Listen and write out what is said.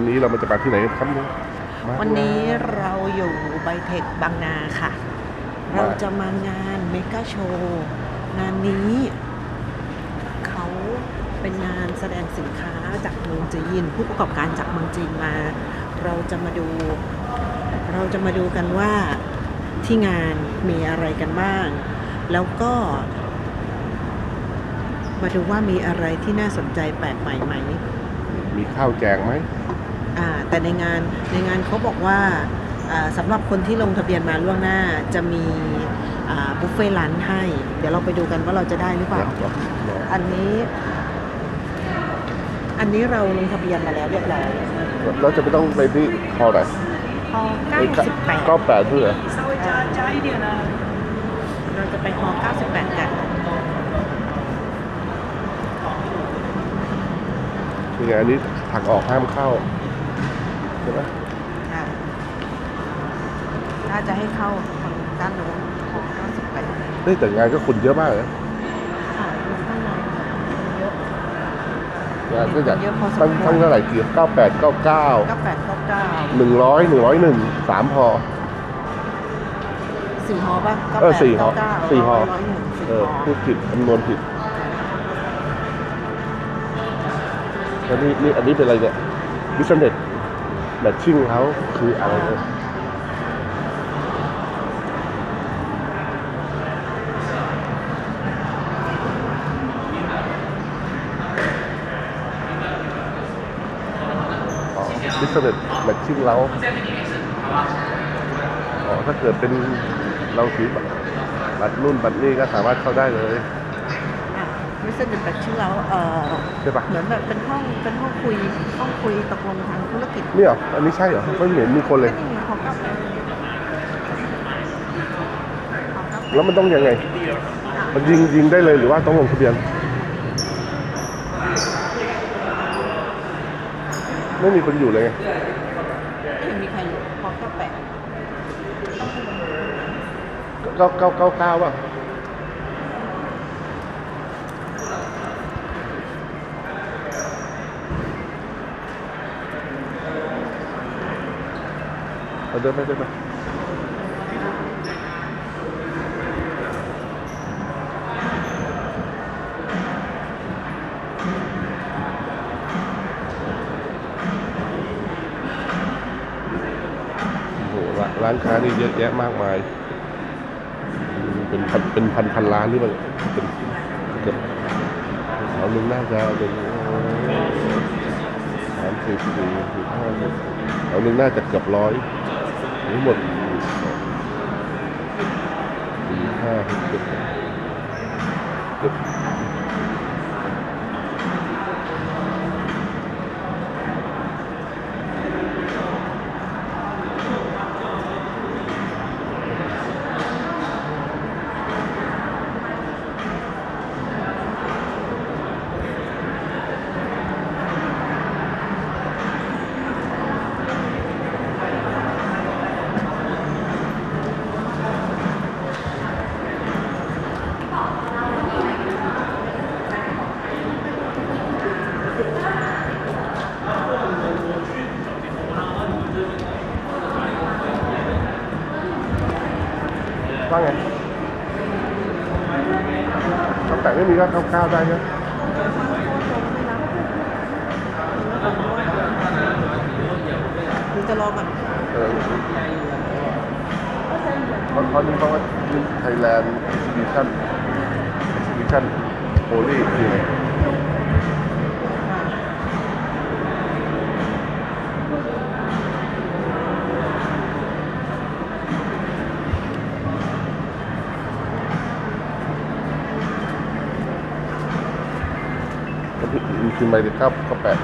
วันนี้เรามาจะไปที่ไหนกันครับเนี่ยมาวันนี้เราอยู่ไบเทคบางนาค่ะ เราจะมางานเมกาโชว์งานนี้ เขาเป็นงานแสดงสินค้าจากเมืองจีน ผู้ประกอบการจากเมืองจีนมา เราจะมาดู เราจะมาดูกันว่าที่งานมีอะไรกันบ้าง แล้วก็มาดูว่ามีอะไรที่น่าสนใจแปลกใหม่ไหม มีข้าวแจกไหมอ่า แต่ในงานในงานเขาบอกว่าอ่าสำหรับคนที่ลงทะเบียนมาล่วงหน้าจะมีอ่าบุฟเฟ่ต์ร้านให้ เดี๋ยวเราไปดูกันว่าเราจะได้หรือเปล่า อันนี้ อันนี้เราลงทะเบียนมาแล้วเรียบร้อยเราจะไม่ต้องไปที่ฮอลล์ไหนฮอ98ก็แปดเพื่อเราจะไปฮอ98 กันคือไงอันนี้ถักออกห้ามเข้าใช่ไหมค่ะถ้าจะให้เข้าทางด้านโน้นฮอ98เฮ้ยแต่งานก็คนเยอะมากเลยค่ะข้างในเยอะงานก็จากเยอะพอสมควรตั้งตั้งเท่าไหร่เกี่ยวเก้าแปดเก้าเก้า98 99หนึ่งร้อยหนึ่งร้อยหนึ่งสามพอ สี่ฮอป่ะเออสี่ฮอเก้าสี่ฮอร้อยหนึ่งสี่เออฮอพูดผิดคำนวณผิดแล้วนี่นี่อันนี้เป็นอะไรเนี่ยบิสเนส แมทชิ่งเขาคืออะไรเนี่ยอ๋อบิสเนสแมทชิ่งเราอ๋อถ้าเกิดเป็นเราถือบัตรรนู่นบัตรนี่ก็สามารถเข้าได้เลย ไม่สนิทแบบชื่อเราเออใช่ปะเหมือนแบบเป็นห้องเป็นห้องคุยห้องคุยตกลงทางธุรกิจนี่เหรออันนี้ใช่เหรอไม่เห็นมีคนเลย ไม่มีเขาก็เป็นแล้วมันต้องยังไง มันยิงยิงได้เลยหรือว่าต้องลงทะเบียน ไม่มีคนอยู่เลยไงไม่มีใครอยู่เขาก็แปะเก้าเก้าเก้าเก้าป่ะ เอาเดินไปเดินไปโอ้โหร้านร้านค้านี่เยอะแยะมากมาย เป็นพันเป็นพันพันล้านหรือเปล่าเป็นเกือบอาหนึ่งน่าจะเป็นสามสิบสี่สิบห้าเอาหนึ่งน่าจะเกือบร้อย ทั้งหมดสี่ห้าหกเจ็ดเกือ ว่าไงคำแต่งไม่มีก็คร่าวๆได้นะหรือจะรอก่อนเออเพราะเพราะนี่เขาว่าไทยแลนด์ดิชั่นดิชั่นโฮลี่คือ กินไปดิครับข้าวแปะ